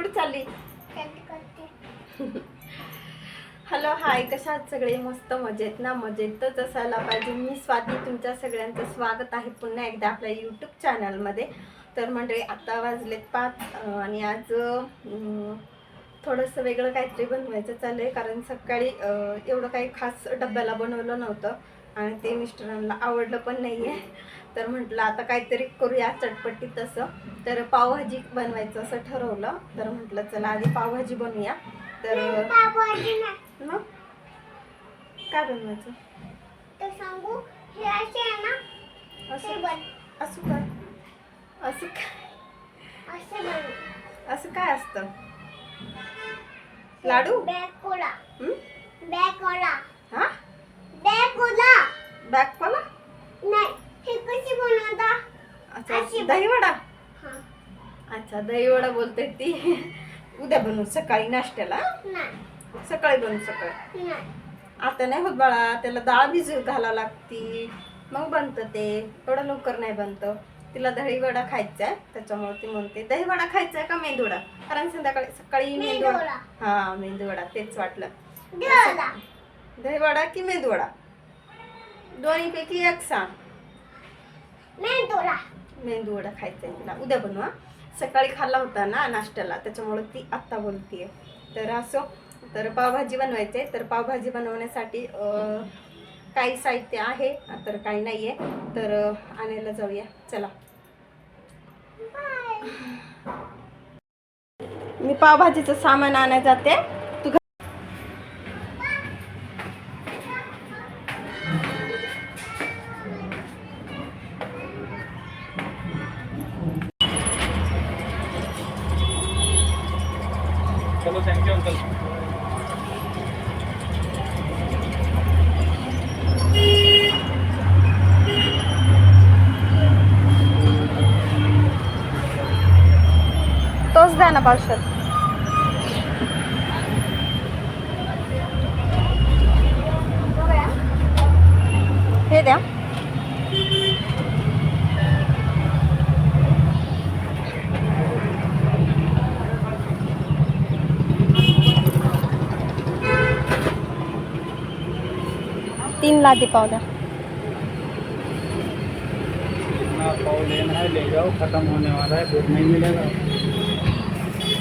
कुठे चालली? Hello hi कशा आहात सगळे? मस्त मजेत ना? मजेतच असायला पाहिजे. मी स्वाती तुमच्या सगळ्यांचं स्वागत आहे पुन्हा एकदा आपल्या यूट्यूब चॅनलमध्ये तर मंडळी आता वाजलेत पाच आणि आज थोडंसं वेगळं काहीतरी बनवायचं चालू आहे कारण सकाळी एवढं काही खास डब्याला बनवलं नव्हतं. आणि ते मिस्टरांना आवडलं पण नाही आहे तर म्हटलं आता काहीतरी करूया चटपटीत तसं. तर पावभाजी बनवायचं असं ठरवलं. तर म्हटलं चला आधी पावभाजी बनवूया. तर मग? काय बनवायचं? सांगू हे असे आहे ना असं? बन. असं काय? असं काय? असे बन. असं काय असतं? लाडू? बॅग कोला हं? बॅग कोला हा? बॅग कोला बॅग कोला नाही. अच्छा दहीवडा. हा. अच्छा दहीवडा बोलते ती. उद्या बनवू सकाळी नाश्त्याला? नाही. सकाळी बनवू सकाळी. नाही. आता नाही होत बाळा त्याला डाळ भिजू घालावं लागती. मग बनतं ते. एवढं लवकर नाही बनतं. तिला दहीवडा खायचा आहे त्याच्यामुळे ती म्हणते दहीवडा खायचा आहे का मेंदूवडा? कारण संध्याकाळी सकाळी मेंदूवडा. मेंदूवडा. हा मेंदूवडा तेच वाटलं. दहीवडा की मेंदूवडा? दोन्हीपैकी एक सांग. मेंदूला मेंदूवडा खायचा आहे तिला. उद्या बनवा. सकाळी खाल्ला होता ना नाश्त्याला त्याच्यामुळे ती आत्ता बोलतीये तर असो तर पावभाजी बनवायची आहे तर पावभाजी बनवण्यासाठी काही साहित्य आहे तर काही नाही आहे तर आणायला जाऊया. चला. मी पावभाजीचं सामान आणायला जाते. ना पावसात हे द्या. तीन लादी पाव द्या. हाँ पाव लेना है ले जाओ खत्म होने वाला है दूध नहीं मिलेगा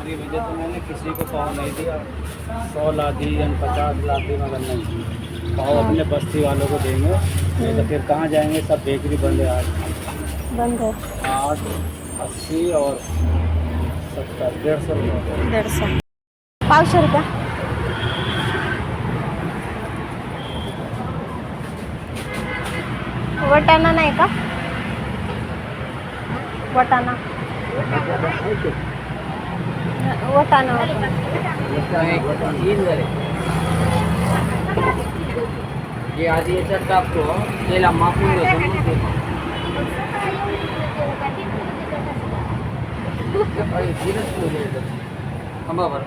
हमारी वजह से मैंने किसी को पाव नहीं दिया। सौ ला दी या पचास ला दी मगर नहीं दी। पाव अपने बस्ती वालों को देंगे। नहीं तो फिर कहाँ जाएँगे? सब बेकरी बंद है आज। बंद है। आठ अस्सी और सत्तर डेढ़ सौ रुपये। दीड सौ। पावशे रुपया। वटाणा नाही का? वटाणा वटाणा वटाणा तीन झाले जे आधी याच्यात टाकतो त्याला मापून घेतो मग ते सकाळी तीनच किलो घ्यायचं. थांबा बरं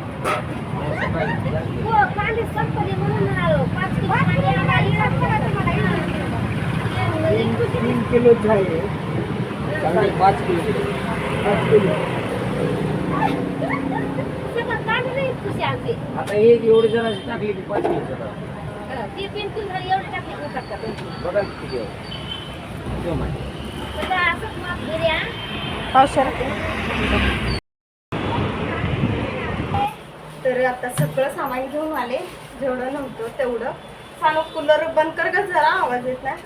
सकाळी तीन किलो चाहिए। चांगली पाच किलो। आता एक एवढे जणांची टाकली की पाच बघा किती आहे. ठेव माहिती. पावशे तर आता सगळं सामान घेऊन आले. जेवढं नव्हतं तेवढं. सांगू कूलर बंद कर का जरा आवाज येत नाही.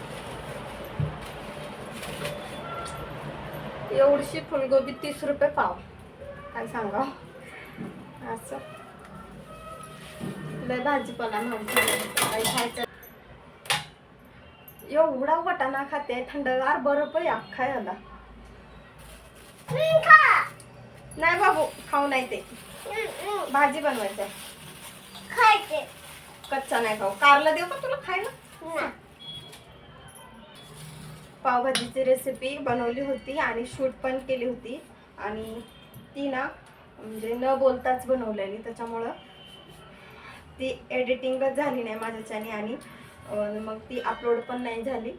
एवढीशी फुलगोबी तीस रुपये पाव. काय सांगा. असं. लय भाजीपाला काही खायचं? एवढा वटाणा खाते थंडगार बरं पण अख्खा याला नाही बाबू खाऊ नाही ते. भाजी बनवायचं खायचे. कच्चा नाही खाऊ. कारला देऊ का तुला खायला? पावभाजीची रेसिपी बनवली होती आणि शूट पण केली होती. आणि ती ना म्हणजे न बोलताच बनवलेली त्याच्यामुळं ती एडिटिंगच झाली नाही माझ्याच्याने आणि मग ती अपलोड पण नाही झाली.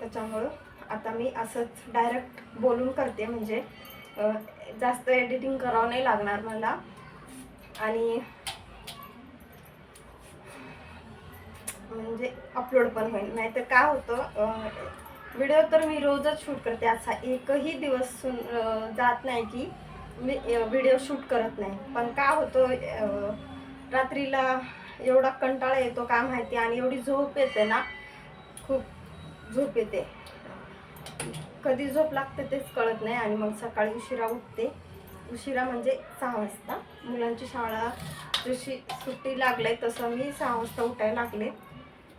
त्याच्यामुळं आता मी असंच डायरेक्ट बोलून करते म्हणजे जास्त एडिटिंग करावं नाही लागणार मला. आणि म्हणजे अपलोड पण होईल. नाहीतर काय होतं व्हिडिओ तर मी रोजच शूट करते. असा एकही दिवस सुन जात नाही की मी व्हिडिओ शूट करत नाही. पण काय होतं रात्रीला एवढा कंटाळा येतो काय माहिती? आणि एवढी झोप येते ना खूप झोप येते. कधी झोप लागते तेच कळत नाही आणि मग सकाळी उशिरा उठते. उशिरा म्हणजे सहा वाजता. मुलांची शाळा जशी सुट्टी लागले तसं मी सहा वाजता उठायला लागले.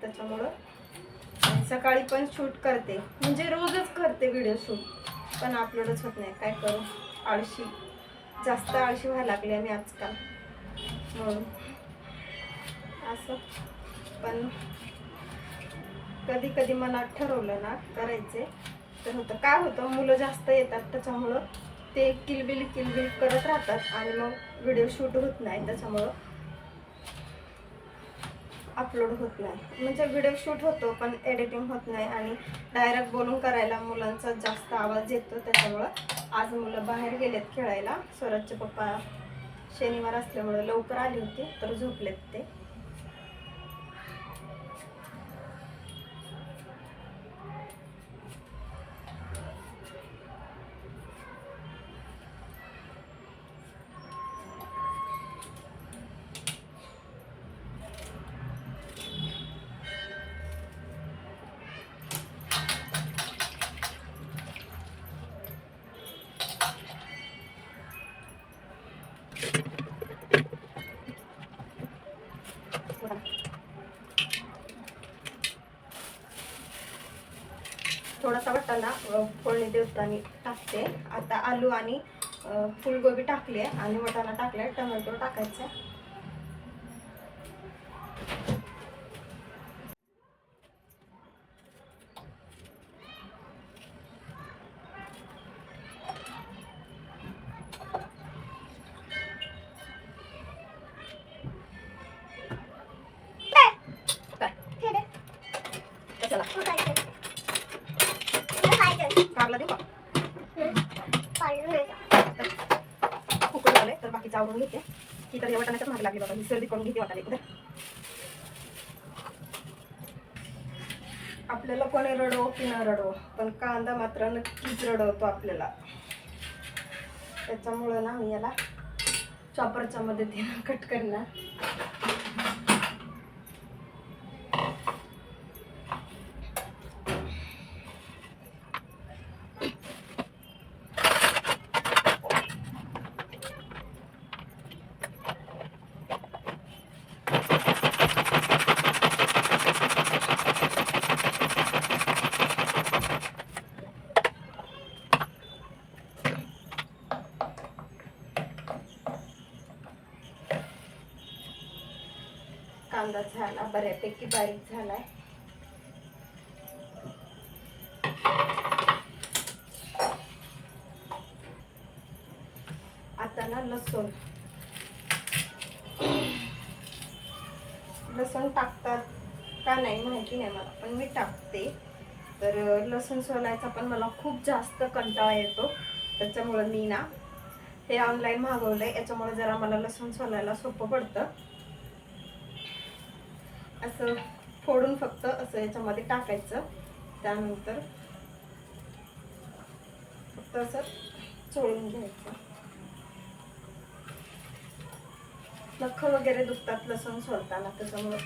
त्याच्यामुळं सकाळी पण शूट करते. म्हणजे रोजच करते व्हिडिओ शूट पण अपलोडच होत नाही. काय करू? आळशी. जास्त आळशी व्हायला लागली आम्ही आजकाल. म्हणून. असं. पण कधी कधी मनात ठरवलं ना करायचे तर होतं. काय होतं मुलं जास्त येतात त्याच्यामुळं ते किलबिल किलबिल करत राहतात आणि मग व्हिडिओ शूट होत नाही त्याच्यामुळं. अपलोड होत नाही. म्हणजे व्हिडिओ शूट होतो पण एडिटिंग होत नाही आणि डायरेक्ट बोलून करायला मुलांचा जास्त आवाज येतो. त्याच्यामुळं आज मुलं बाहेर गेलेत खेळायला. स्वराजचे पप्पा शनिवार असल्यामुळं लवकर आली होती तर झोपलेत ते. थोडासा वाटाणा फोडणी देताना टाकते. आता आलू आणि फुलगोबी टाकली आहे आणि वाटाणा टाकलाय. टमॅटो टाकायचा. झालंय आवडून घेते. ही तर हे वाटाण्याच्याच मागे लागली बाबा. ही सर्दी करून घेते वाटाणे. कुठे आपल्याला कोणी रडो की न रडो पण कांदा मात्र नक्कीच रडवतो आपल्याला. त्याच्यामुळं ना मी याला चॉपरच्या मदतीनं कट करणार कांदा झाला बऱ्यापैकी बारीक झालाय. आता ना लसूण. लसूण टाकतात का नाही माहिती नाही मला पण मी टाकते. तर लसूण सोलायचा पण मला खूप जास्त कंटाळा येतो त्याच्यामुळं मी ना हे ऑनलाईन मागवलं आहे याच्यामुळे जरा मला लसूण सोलायला सोपं पडतं. असं फोडून फक्त असं याच्यामध्ये टाकायचं. त्यानंतर फक्त असं चोळून घ्यायचं. नख वगैरे दुखतात लसूण सोलताना त्याच्यामुळे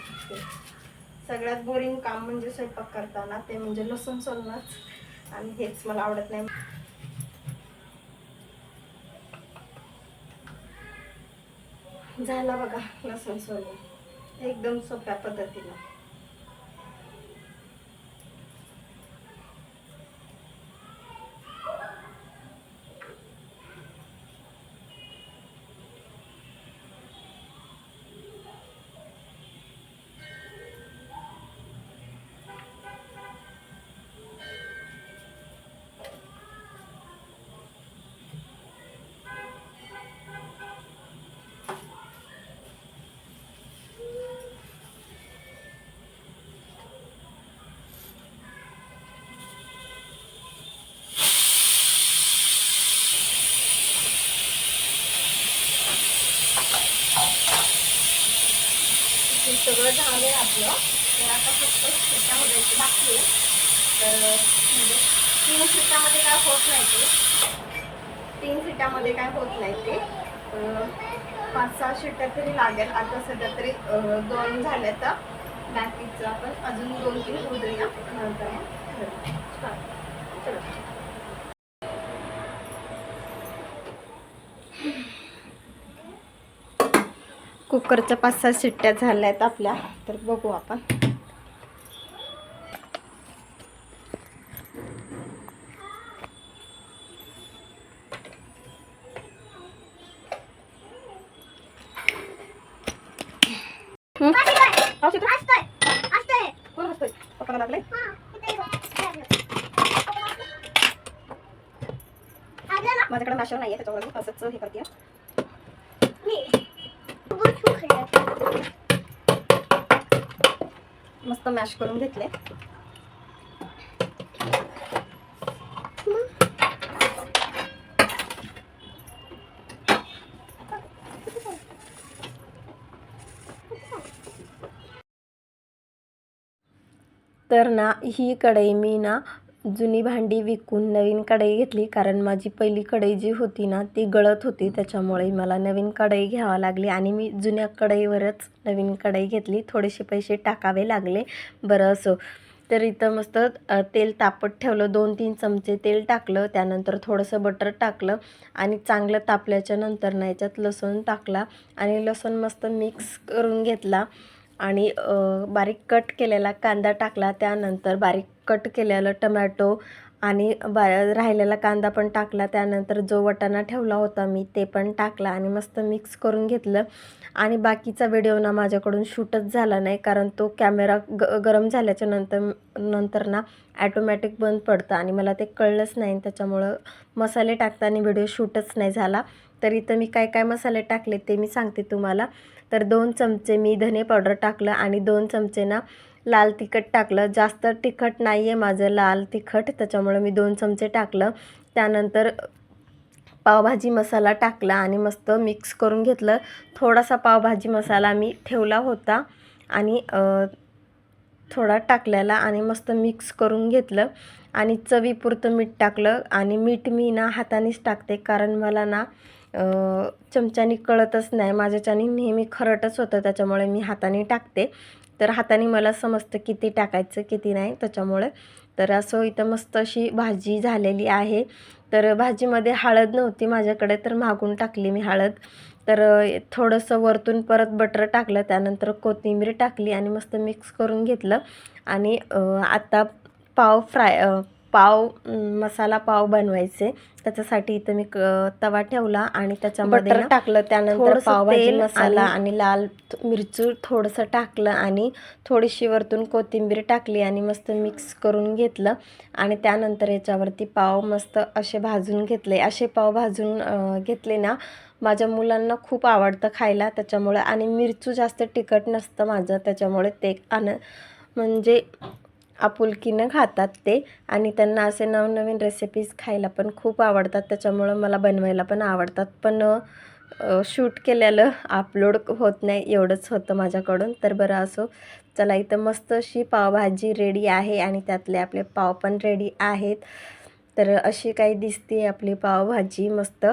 सगळ्यात बोरिंग काम म्हणजे स्वयंपाक करताना ते म्हणजे लसूण सोलणंच. आणि हेच मला आवडत नाही. झाला बघा लसूण सोलून. एकदम सोप्या पद्धतीनं झालं आहे आपलं. तर आता फक्त शिट्ट्या वगैरे बाकी आहे. तर म्हणजे तीन शिटामध्ये काय होत नाही ते. तीन शिट्ट्यामध्ये काय होत नाही ते. पाच सहा शिट्ट्या तरी लागेल. आता सध्या तरी दोन झाल्या तर बाकीचं आपण अजून दोन तीन होऊ देऊया नंतर चला. चालेल. कुकरच्या पाच सहा शिट्ट्या झाल्या आहेत आपल्या तर बघू आपण हं? औषध? असतोय असतोय कोण हसतोय? पप्पाला लागलंय? हा इथे लागलं ना माझ्याकडे मॅशर नाहीये त्याच्यामुळे मी असंच हे करते मी बहुत खूप खाल्लं मॅश करून घेतले. तर ना ही कढई मी ना जुनी भांडी विकून नवीन कढई घेतली. कारण माझी पहिली कढई जी होती ना ती गळत होती. त्याच्यामुळे मला नवीन कढई घ्यावा लागली आणि मी जुन्या कढईवरच नवीन कढई घेतली. थोडेसे पैसे टाकावे लागले. बरं असो. तर इथं मस्त तेल तापत ठेवलं. दोन तीन चमचे तेल टाकलं. त्यानंतर थोडंसं बटर टाकलं. आणि चांगलं तापल्याच्या नंतर ना याच्यात लसूण टाकला. आणि लसूण मस्त मिक्स करून घेतला. आणि बारीक कट केलेला कांदा टाकला त्यानंतर बारीक कट केलेलं टमॅटो आणि बा राहिलेला कांदा पण टाकला त्यानंतर जो वटाणा ठेवला होता मी ते पण टाकला आणि मस्त मिक्स करून घेतलं. आणि बाकीचा व्हिडिओ ना माझ्याकडून शूटच झाला नाही कारण तो कॅमेरा ग गरम झाल्याच्यानंतर नंतर ना ॲटोमॅटिक बंद पडतं आणि मला ते कळलंच नाही त्याच्यामुळं मसाले टाकताना व्हिडिओ शूटच नाही झाला. तर इथं मी काय काय मसाले टाकले ते मी सांगते तुम्हाला. तर दोन चमचे मी धने पावडर टाकलं आणि दोन चमचे ना लाल तिखट टाकलं. जास्त तिखट नाही आहे माझं लाल तिखट त्याच्यामुळं मी दोन चमचे टाकलं. त्यानंतर पावभाजी मसाला टाकला आणि मस्त मिक्स करून घेतलं. थोडासा पावभाजी मसाला मी ठेवला होता आणि थोडा टाकलेला आणि मस्त मिक्स करून घेतलं. आणि चवीपुरतं मीठ टाकलं आणि मीठ मी ना हातानेच टाकते कारण मला ना चमच्यानी कळतच नाही. माझ्याच्यानी नेहमी खरटच होतं त्याच्यामुळे मी हाताने टाकते. तर हाताने मला समजतं किती टाकायचं किती नाही त्याच्यामुळे. तर असं इथं मस्त अशी भाजी झालेली आहे. तर भाजीमध्ये हळद नव्हती माझ्याकडे तर मागून टाकली मी हळद. तर थोडंसं वरतून परत बटर टाकलं त्यानंतर कोथिंबीर टाकली आणि मस्त मिक्स करून घेतलं. आणि आत्ता आता पाव फ्राय पाव मसाला पाव बनवायचे. त्याच्यासाठी इथं मी क- तवा ठेवला आणि त्याच्यामध्ये टाकलं त्यानंतर पावभाजी तेल मसाला आणि- लाल मिरचू थोडंसं टाकलं आणि थोडीशी वरतून कोथिंबीर टाकली आणि मस्त मिक्स करून घेतलं. आणि त्यानंतर याच्यावरती पाव मस्त असे भाजून घेतले. असे पाव भाजून घेतले ना माझ्या मुलांना खूप आवडतं खायला त्याच्यामुळे. आणि मिरचू जास्त तिखट नसतं माझं त्याच्यामुळे ते आण म्हणजे आपुलकीनं खातात ते. आणि त्यांना असे नवनवीन रेसिपीज खायला पण खूप आवडतात. त्याच्यामुळं मला बनवायला पण आवडतात. पण शूट केलेलं अपलोड होत नाही. एवढंच होतं माझ्याकडून. तर बरं असो. चला इथं मस्त अशी पावभाजी रेडी आहे. आणि त्यातले आपले पाव पण रेडी आहेत. तर अशी काही दिसते आपली पावभाजी मस्त.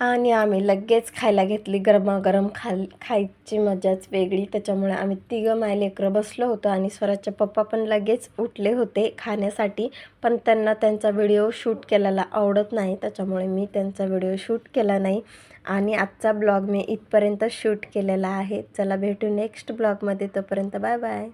आणि आम्ही लगेच खायला घेतली गरमागरम खाल खायची मजाच वेगळी. त्याच्यामुळे आम्ही तिघं माय लेकरं बसलो होतो आणि स्वराजचे पप्पा पण लगेच उठले होते खाण्यासाठी. पण त्यांना त्यांचा व्हिडिओ शूट केलेला आवडत नाही त्याच्यामुळे मी त्यांचा व्हिडिओ शूट केला नाही. आणि आजचा ब्लॉग मी इथपर्यंत शूट केलेला आहे. चला भेटू नेक्स्ट ब्लॉगमध्ये. तोपर्यंत बाय बाय.